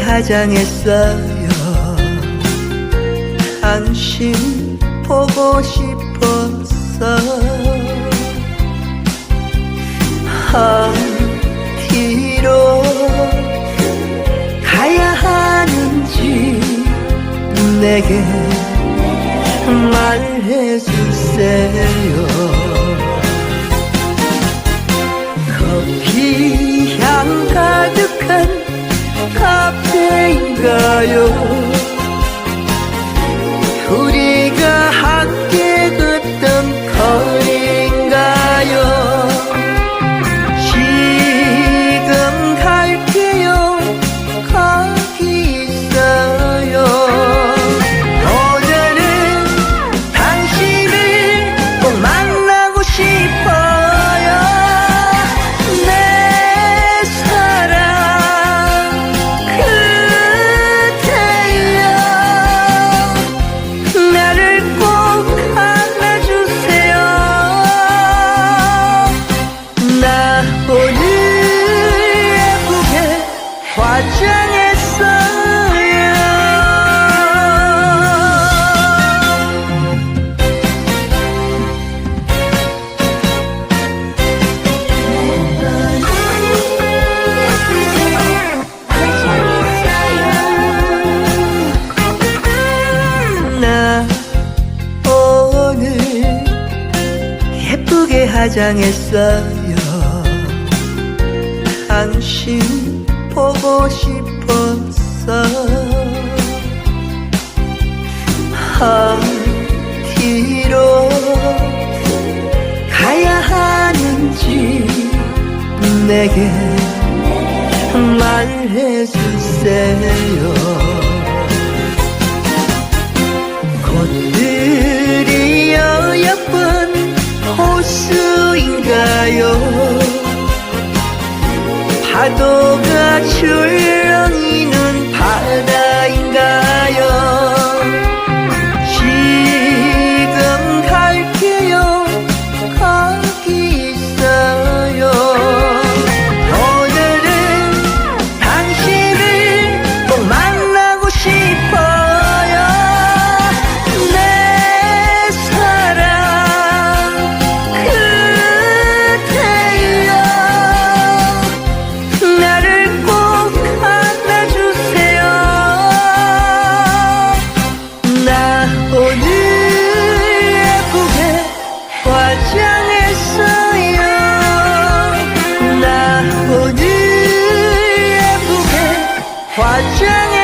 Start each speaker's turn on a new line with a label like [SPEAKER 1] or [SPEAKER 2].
[SPEAKER 1] 화장했어요. 당신 보고 싶었어 어디로 가야 하는지 내게 말해주세요. 커피 향 가득한 카 페인가요 예쁘게 화장했어요. 당신 보고 싶었어. 어디로 가야 하는지 내게 말해주세요 파도가 출렁이는 바다 感谢你。